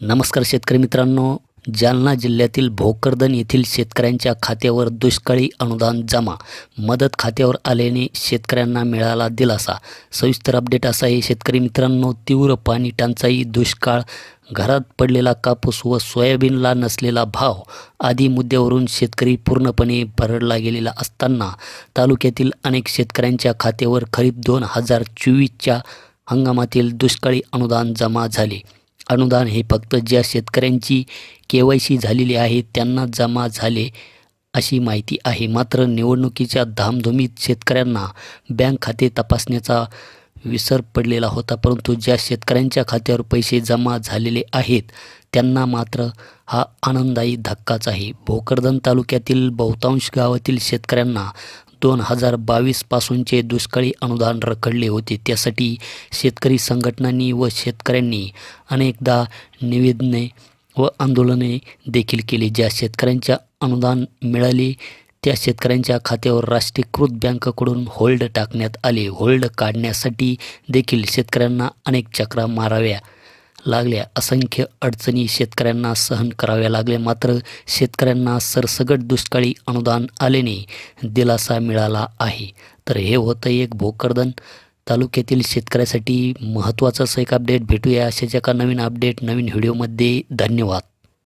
नमस्कार शेतकरी मित्रांनो जालना जिल्ह्यातील भोकरदन येथील शेतकऱ्यांच्या खात्यावर दुष्काळी अनुदान जमा. मदत खात्यावर आल्याने शेतकऱ्यांना मिळाला दिलासा. सविस्तर अपडेट असा आहे शेतकरी मित्रांनो तीव्र पाणी टंचाई दुष्काळ घरात पडलेला कापूस व सोयाबीनला नसलेला भाव आदी मुद्द्यावरून शेतकरी पूर्णपणे भरडला गेलेला असताना तालुक्यातील अनेक शेतकऱ्यांच्या खात्यावर खरीप दोन हजार चोवीसच्या हंगामातील दुष्काळी अनुदान जमा झाले. अनुदान हे फक्त ज्या शेतकऱ्यांची के वाय सी झालेली आहे त्यांना जमा झाले अशी माहिती आहे. मात्र निवडणुकीच्या धामधुमीत शेतकऱ्यांना बँक खाते तपासण्याचा विसर पडलेला होता. परंतु ज्या शेतकऱ्यांच्या खात्यावर पैसे जमा झालेले आहेत त्यांना मात्र हा आनंददायी धक्काच आहे. भोकरदन तालुक्यातील बहुतांश गावातील शेतकऱ्यांना दोन हजार बावीसपासूनचे दुष्काळी अनुदान रखडले होते. त्यासाठी शेतकरी संघटनांनी व शेतकऱ्यांनी अनेकदा निवेदने व आंदोलने देखील केली. ज्या शेतकऱ्यांच्या अनुदान मिळाले त्या शेतकऱ्यांच्या खात्यावर राष्ट्रीयकृत बँककडून होल्ड टाकण्यात आले. होल्ड काढण्यासाठी देखील शेतकऱ्यांना अनेक चक्रा माराव्या लागल्या. असंख्य अडचणी शेतकऱ्यांना सहन कराव्या लागल्या. मात्र शेतकऱ्यांना सरसगट दुष्काळी अनुदान आल्याने दिलासा मिळाला आहे. तर हे होतं एक भोकरदन. तालुक्यातील शेतकऱ्यासाठी महत्त्वाचं असं एक अपडेट भेटूया. अशाच एका नवीन अपडेट नवीन व्हिडिओमध्ये धन्यवाद.